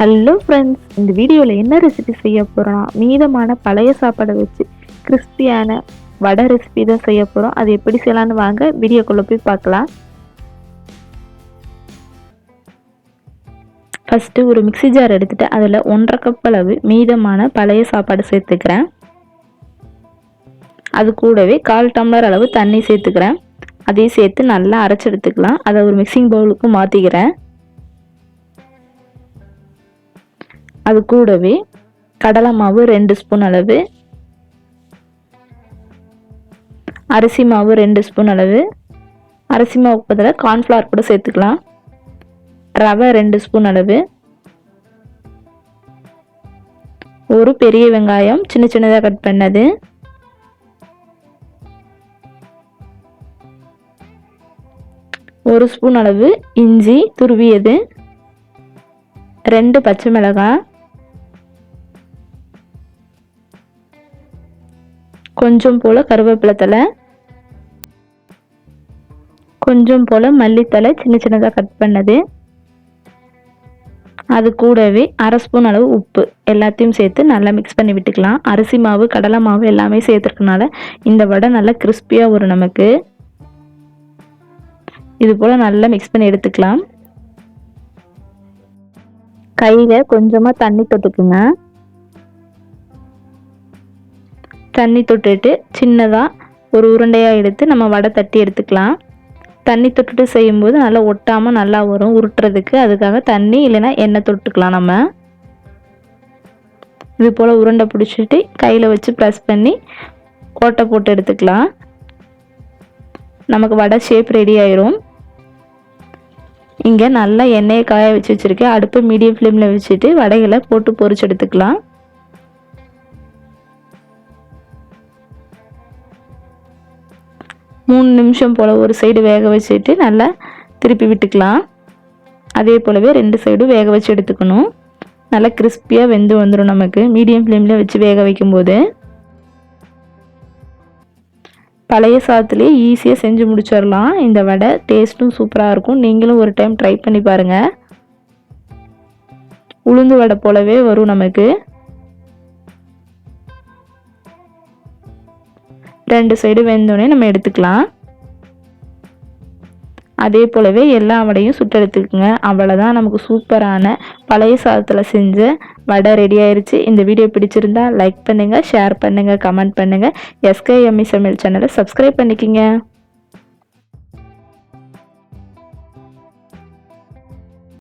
Hello friends இந்த வீடியோவில் என்ன ரெசிபி செய்ய போகிறோம்னா மீதமான பழைய சாப்பாடை வச்சு கிறிஸ்பியான வடை ரெசிபி தான் செய்ய போகிறோம் அது எப்படி செய்யலாம்னு வாங்க வீடியோக்குள்ளே போய் பார்க்கலாம். ஃபஸ்ட்டு ஒரு மிக்ஸி ஜார் எடுத்துகிட்டு அதில் ஒன்றரை கப் அளவு மீதமான பழைய சாப்பாடு சேர்த்துக்கிறேன். அது கூடவே கால் டம்ளர் அளவு தண்ணி சேர்த்துக்கிறேன். அதையும் சேர்த்து நல்லா அரைச்சி எடுத்துக்கலாம். அதை ஒரு மிக்சிங் பவுலுக்கு மாற்றிக்கிறேன் அது கூடவே கடலை மாவு ரெண்டு ஸ்பூன் அளவு அரிசி மாவு ரெண்டு ஸ்பூன் அளவு. அரிசி மாவுக்கு பதிலாக கார்ன்ஃப்ளவர் கூட சேர்த்துக்கலாம். ரவை ரெண்டு ஸ்பூன் அளவு. ஒரு பெரிய வெங்காயம் சின்ன சின்னதாக கட் பண்ணது. ஒரு ஸ்பூன் அளவு இஞ்சி துருவியது. ரெண்டு பச்சை மிளகாய். கொஞ்சம் போல் கருவேப்பிலை தலை கொஞ்சம் போல் மல்லித்தலை சின்ன சின்னதாக கட் பண்ணது. அது கூடவே அரை ஸ்பூன் அளவு உப்பு எல்லாத்தையும் சேர்த்து நல்லா மிக்ஸ் பண்ணி விட்டுக்கலாம். அரிசி மாவு கடலை மாவு எல்லாமே சேர்த்துருக்கனால இந்த வடை நல்லா கிறிஸ்பியாக வரும் நமக்கு. இது போல் நல்லா மிக்ஸ் பண்ணி எடுத்துக்கலாம். கையில் கொஞ்சமாக தண்ணி தொட்டுக்குங்க. தண்ணி தொட்டுட்டு சின்னதாக ஒரு உருண்டையாக எடுத்து நம்ம வடை தட்டி எடுத்துக்கலாம். தண்ணி தொட்டுட்டு செய்யும்போது நல்லா ஒட்டாமல் நல்லா வரும். உருட்டுறதுக்கு அதுக்காக தண்ணி இல்லைன்னா எண்ணெய் தொட்டுக்கலாம் நம்ம. இது போல் உருண்டை பிடிச்சிட்டு கையில் வச்சு ப்ரெஸ் பண்ணி ஓட்டை போட்டு எடுத்துக்கலாம். நமக்கு வடை ஷேப் ரெடி ஆயிரும். இங்கே நல்லா எண்ணெயை காய வச்சு வச்சுருக்கேன். அடுப்பு மீடியம் ஃப்ளேமில் வச்சுட்டு வடைகளை போட்டு பொரிச்சு எடுத்துக்கலாம். மூணு நிமிஷம் போல் ஒரு சைடு வேக வச்சுட்டு நல்லா திருப்பி விட்டுக்கலாம். அதே போலவே ரெண்டு சைடும் வேக வச்சு எடுத்துக்கணும். நல்லா கிறிஸ்பியாக வெந்து வந்துடும் நமக்கு. மீடியம் ஃப்ளேமில் வச்சு வேக வைக்கும்போது. பழைய சாதத்துலேயே ஈஸியாக செஞ்சு முடிச்சிடலாம் இந்த வடை டேஸ்ட்டும் சூப்பராக இருக்கும். நீங்களும் ஒரு டைம் ட்ரை பண்ணி பாருங்கள் உளுந்து வடை போலவே வரும் நமக்கு. ரெண்டு சைடு வெந்தோடனே நம்ம எடுத்துக்கலாம். அதே போலவே எல்லா வடையும் சுட்டெடுத்துக்குங்க அவ்வளோதான் நமக்கு சூப்பரான பழைய சாதத்தில் செஞ்ச வடை ரெடி ஆயிடுச்சு இந்த வீடியோ பிடிச்சிருந்தா லைக் பண்ணுங்கள் ஷேர் பண்ணுங்கள் கமெண்ட் பண்ணுங்கள் எஸ்கேஎம்இ சமையல் சேனலை சப்ஸ்கிரைப் பண்ணிக்கிங்க.